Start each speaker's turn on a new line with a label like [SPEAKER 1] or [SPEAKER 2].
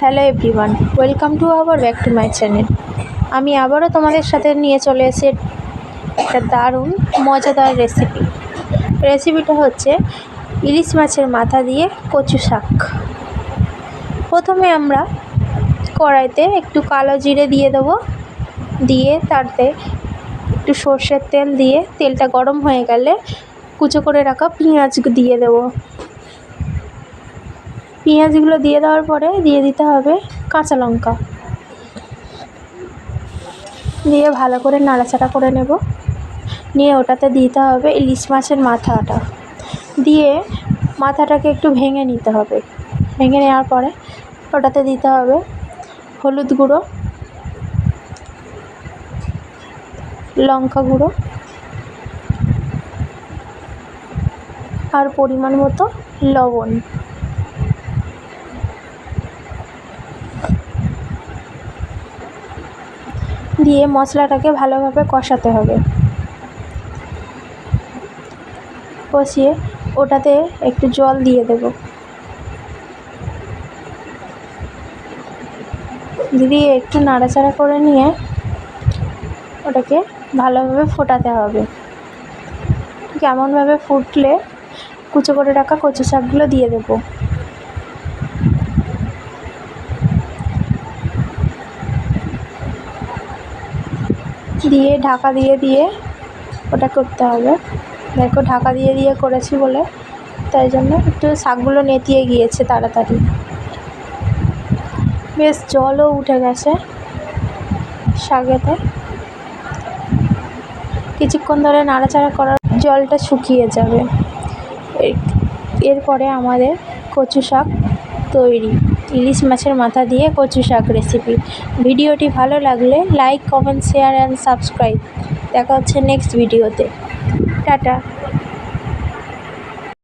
[SPEAKER 1] Hello everyone, welcome to our back to my channel. আমি আবারও তোমাদের সাথে নিয়ে চলে এসে একটা দারুণ, মজাদার রেসিপি রেসিপিটা হচ্ছে ইলিশ মাছের মাথা দিয়ে কচু শাক। প্রথমে আমরা কড়াইতে একটু কালো জিরে দিয়ে দেবো, দিয়ে তাতে একটু সর্ষের তেল দিয়ে তেলটা গরম হয়ে গেলে কুচো করে রাখা পেঁয়াজ দিয়ে দেবো। পেঁয়াজগুলো দিয়ে দেওয়ার পরে দিয়ে দিতে হবে কাঁচা লঙ্কা। দিয়ে ভালো করে নাড়াচাড়া করে নেব। নিয়ে ওটাতে দিতে হবে ইলিশ মাছের মাথাটা। দিয়ে মাথাটাকে একটু ভেঙে নিতে হবে। ভেঙে নেওয়ার পরে ওটাতে দিতে হবে হলুদ গুঁড়ো, লঙ্কা গুঁড়ো আর পরিমাণ মতো লবণ। দিয়ে মশলাটাকে ভালোভাবে কষাতে হবে। কষিয়ে ওটাতে একটু জল দিয়ে দেব। দিয়ে একটু নাড়াচাড়া করে নিয়ে ওটাকে ভালোভাবে ফোটাতে হবে। কেমনভাবে ফুটলে কুচো করে রাখা কচু শাকগুলো দিয়ে দেবো। দিয়ে, ঢাকা দিয়ে দিয়ে ওটা করতে হবে। দেখো, ঢাকা দিয়ে দিয়ে করেছি বলে। তাই জন্য একটু শাকগুলো নেতিয়ে গিয়েছে তাড়াতাড়ি। বেশ, জলও উঠে গেছে শাকেতে। কিছুক্ষণ ধরে নাড়াচাড়া করার জলটা শুকিয়ে যাবে। এরপরে আমাদের কচু শাক তৈরি। ইলিশ মাছের মাথা দিয়ে কচু শাক রেসিপি ভিডিওটি ভালো লাগলে like comment share and subscribe দেখা হচ্ছে নেক্সট ভিডিওতে টাটা।